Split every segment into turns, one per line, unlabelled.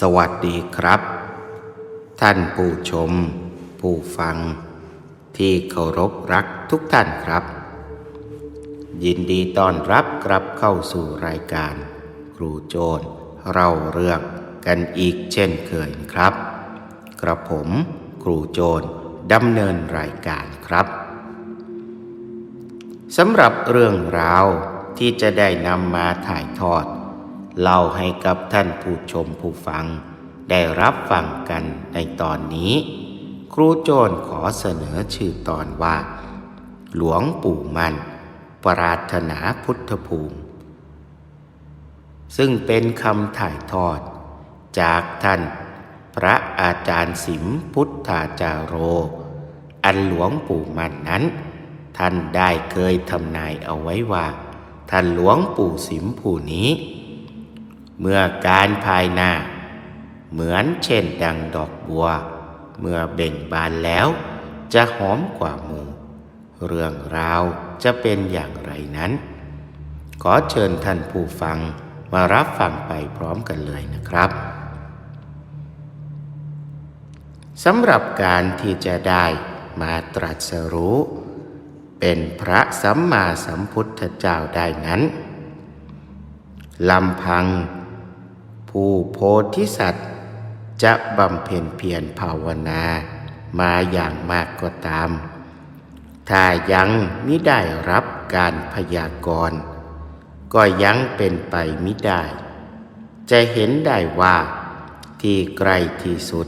สวัสดีครับ ท่านผู้ชม ผู้ฟัง ที่เคารพรักทุกท่านครับ ยินดีต้อนรับกลับเข้าสู่รายการ ครูโจรเล่าเรื่องกันอีกเช่นเคยครับ กระผมครูโจรดำเนินรายการครับสำหรับเรื่องราวที่จะได้นำมาถ่ายทอด เล่าให้กับท่านผู้ชมผู้ฟัง ได้รับฟังกันในตอนนี้ ครูโจรขอเสนอชื่อตอนว่า หลวงปู่มัน ปรารถนาพุทธภูมิ ซึ่งเป็นคำถ่ายทอด จากท่าน พระอาจารย์สิมพุทธาจารโร อันหลวงปู่มันนั้น ท่านได้เคยทำนายเอาไว้ว่า ท่านหลวงปู่สิมผู้นี้ เมื่อการภายหน้า เหมือนเช่นดังดอกบัว เมื่อเบ่งบานแล้ว จะหอมกว่ามูเรื่องราวจะเป็นอย่างไรนั้น ขอเชิญท่านผู้ฟังมารับฟังไปพร้อมกันเลยนะครับสำหรับการที่จะได้มาตรัสรู้ เป็นพระสัมมาสัมพุทธเจ้าได้นั้นลำพัง ผู้โพธิสัตว์ จะบำเพ็ญเพียรภาวนามาอย่างมากก็ตาม ถ้ายังมิได้รับการพยากรณ์ก็ยังเป็นไปมิได้ จะเห็นได้ว่าที่ใกล้ที่สุด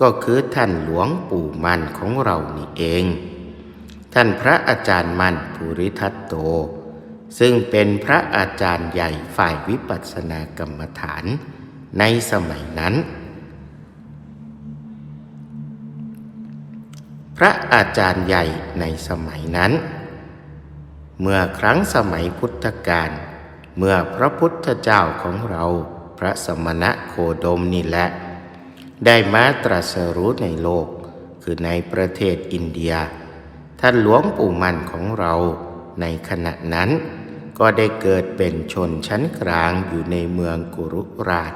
ก็คือท่านหลวงปู่มันของเรานี่เอง ท่านพระอาจารย์มันภูริทัตโต ซึ่งเป็นพระอาจารย์ใหญ่ฝ่ายวิปัสสนากรรมฐานในสมัยนั้น พระอาจารย์ใหญ่ในสมัยนั้น เมื่อครั้งสมัยพุทธกาลเมื่อพระพุทธเจ้าของเราพระสมณะโคดมนี่แหละ ได้มาตรัสรู้ในโลก คือในประเทศอินเดีย ท่านหลวงปู่มันของเราในขณะนั้น ก็ได้เกิดเป็นชนชั้นกลางอยู่ในเมืองกุรุราช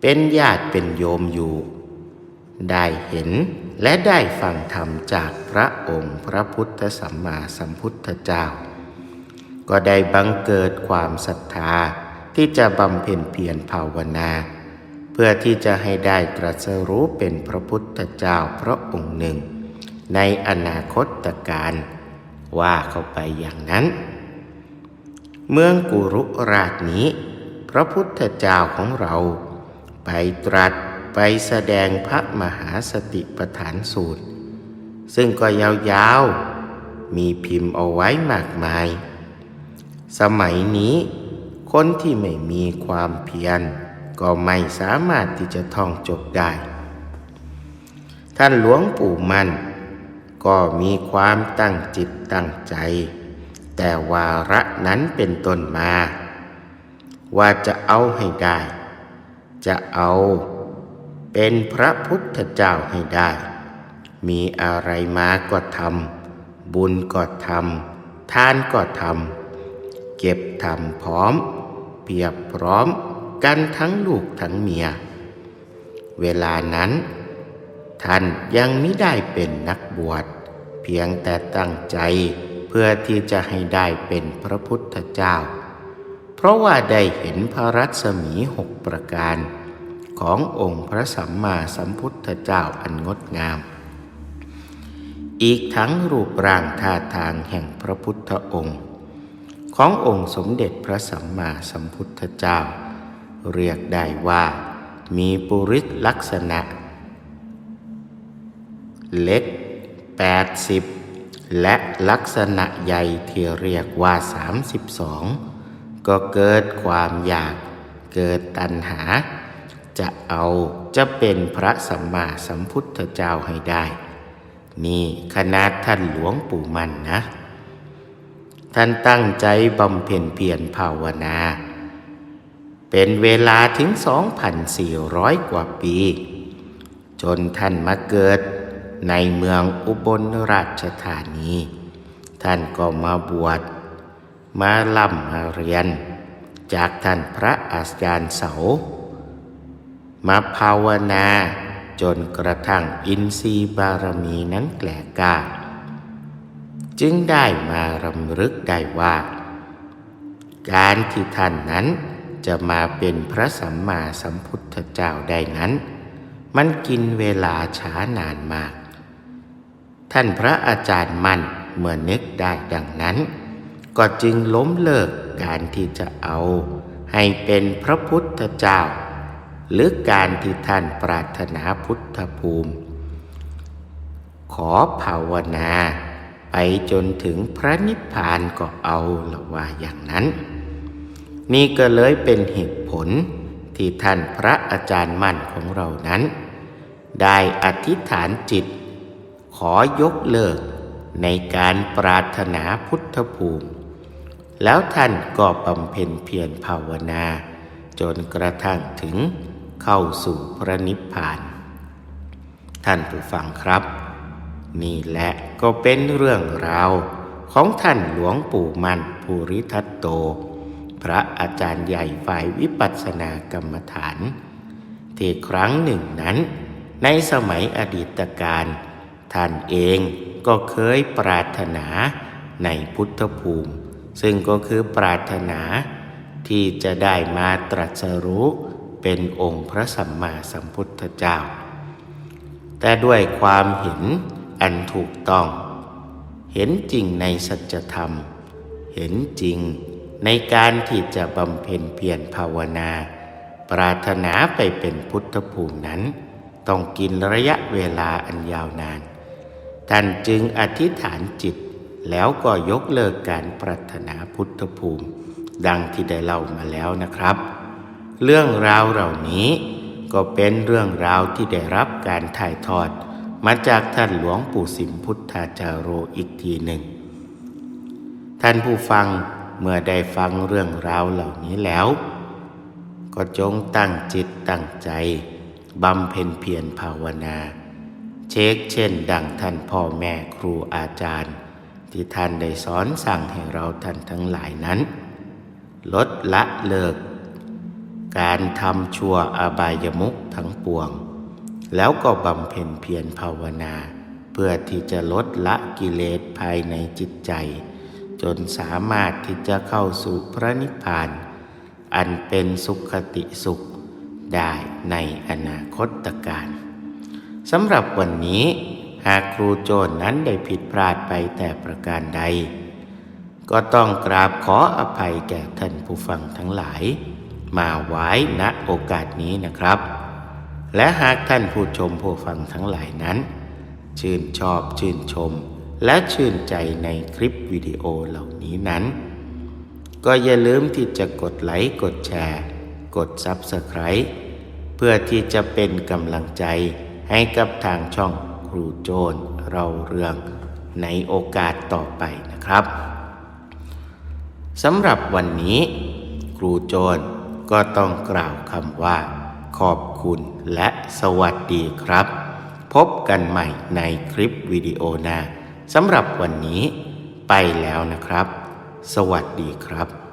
เป็นญาติเป็นโยมอยู่ ได้เห็นและได้ฟังธรรมจากพระองค์พระพุทธสัมมาสัมพุทธเจ้า ก็ได้บังเกิดความศรัทธาที่จะบำเพ็ญเพียรภาวนา เพื่อที่จะให้ได้ตรัสรู้เป็นพระพุทธเจ้าพระองค์หนึ่ง ในอนาคตการว่าเข้าไปอย่างนั้น เมืองกุรุราชนี้ พระพุทธเจ้าของเรา ไปตรัสไปแสดงพระมหาสติปัฏฐานสูตร ซึ่งก็ยาวๆ มีพิมพ์เอาไว้มากมาย สมัยนี้ คนที่ไม่มีความเพียร ก็ไม่สามารถที่จะท่องจบได้ ท่านหลวงปู่มันก็มีความตั้งจิตตั้งใจ แต่วาระนั้นเป็นต้นมา ว่าจะเอาให้ได้ จะเอาเป็นพระพุทธเจ้าให้ได้ มีอะไรมาก็ทำบุญก็ทำทานก็ทำเก็บทำพร้อมเพียบพร้อมกันทั้งลูกทั้งเมีย เวลานั้น ท่านยังไม่ได้เป็นนักบวช เพียงแต่ตั้งใจ เพื่อที่จะให้ได้เป็นพระพุทธเจ้า เพราะว่าได้เห็นพระรัศมีหกประการ ขององค์พระสัมมาสัมพุทธเจ้าอันงดงาม อีกทั้งรูปร่างท่าทางแห่งพระพุทธองค์ ขององค์สมเด็จพระสัมมาสัมพุทธเจ้า เรียกได้ว่ามีปุริสลักษณะ เล็ก 80 และลักษณะใหญ่ที่เรียกว่า 32 ก็เกิดความอยาก เกิดตัณหา จะเอาจะเป็นพระสัมมาสัมพุทธเจ้าให้ได้ นี่ขนาดท่านหลวงปู่มันนะ ท่านตั้งใจบำเพ็ญเพียรภาวนา เป็นเวลาถึง 2,400 กว่าปี จนท่านมาเกิด ในเมืองอุบลราชธานี ท่านก็มาบวช มาล่ำมาเรียน จากท่านพระอาจารย์เสา มาภาวนาจนกระทั่งอินทรีย์บารมีนั้นแกล่กล้าจึงได้มารำลึกได้ว่า การที่ท่านนั้นจะมาเป็นพระสัมมาสัมพุทธเจ้าได้นั้น มันกินเวลาช้านานมาก ท่านพระอาจารย์มันเมื่อนึกได้ดังนั้น ก็จึงล้มเลิกการที่จะเอา ให้เป็นพระพุทธเจ้า หรือการที่ท่านปรารถนาพุทธภูมิ ขอภาวนาไปจนถึงพระนิพพานก็เอาละว่าอย่างนั้น นี่ก็เลยเป็นเหตุผลที่ท่านพระอาจารย์มั่นของเรานั้น ได้อธิษฐานจิต ขอยกเลิกในการปรารถนาพุทธภูมิ แล้วท่านก็บำเพ็ญเพียรภาวนา จนกระทั่งถึงเข้าสู่พระนิพพาน ท่านผู้ฟังครับ นี่แหละก็เป็นเรื่องราวของท่านหลวงปู่มันภูริทัตโต พระอาจารย์ใหญ่ฝ่ายวิปัสสนากรรมฐาน ที่ครั้งหนึ่งนั้น ในสมัยอดีตการ ท่านเองก็เคยปรารถนาในพุทธภูมิ ซึ่งก็คือปรารถนาที่จะได้มาตรัสรู้เป็นองค์พระสัมมาสัมพุทธเจ้า แต่ด้วยความเห็นอันถูกต้อง เห็นจริงในสัจธรรม เห็นจริงในการที่จะบำเพ็ญเพียรภาวนา ปรารถนาไปเป็นพุทธภูมินั้น ต้องกินระยะเวลาอันยาวนาน ท่านจึงอธิษฐานจิต แล้วก็ยกเลิกการปรารถนาพุทธภูมิ ดังที่ได้เล่ามาแล้วนะครับ เรื่องราวเหล่านี้ก็เป็นเรื่องราวที่ได้รับการถ่ายทอด มาจากท่านหลวงปู่สิมพุทธาจารโรอีกทีหนึ่ง ท่านผู้ฟังเมื่อได้ฟังเรื่องราวเหล่านี้แล้ว ก็จงตั้งจิตตั้งใจบำเพ็ญเพียรภาวนา เช็คเช่น ดังท่านพ่อแม่ครูอาจารย์ ที่ท่านได้สอนสั่งให้เราท่านทั้งหลายนั้น ลดละเลิก การทำชั่วอบายมุขทั้งปวง แล้วก็บำเพ็ญเพียรภาวนา เพื่อที่จะลดละกิเลสภายในจิตใจ จนสามารถที่จะเข้าสู่พระนิพพาน อันเป็นสุขติสุขได้ในอนาคตการ สำหรับวันนี้ หากครูโจรนนั้นได้ผิดพลาดไปแต่ประการใด ก็ต้องกราบขออภัยแก่ท่านผู้ฟังทั้งหลาย มาไว้ณโอกาสนี้นะครับ และหากท่านผู้ชมผู้ฟังทั้งหลายนั้น ชื่นชอบชื่นชม และชื่นใจในคลิปวิดีโอเหล่านี้นั้น ก็อย่าลืมที่จะกดไลค์กดแชร์ กด Subscribe เพื่อที่จะเป็นกำลังใจ ให้กับทางช่องครูโจนเราเรื่องในโอกาสต่อไปนะครับสำหรับวันนี้ ครูโจนก็ต้องกล่าวคำว่า ขอบคุณและสวัสดีครับ พบกันใหม่ในคลิปวิดีโอหน้าสำหรับวันนี้ไปแล้วนะครับ สวัสดีครับ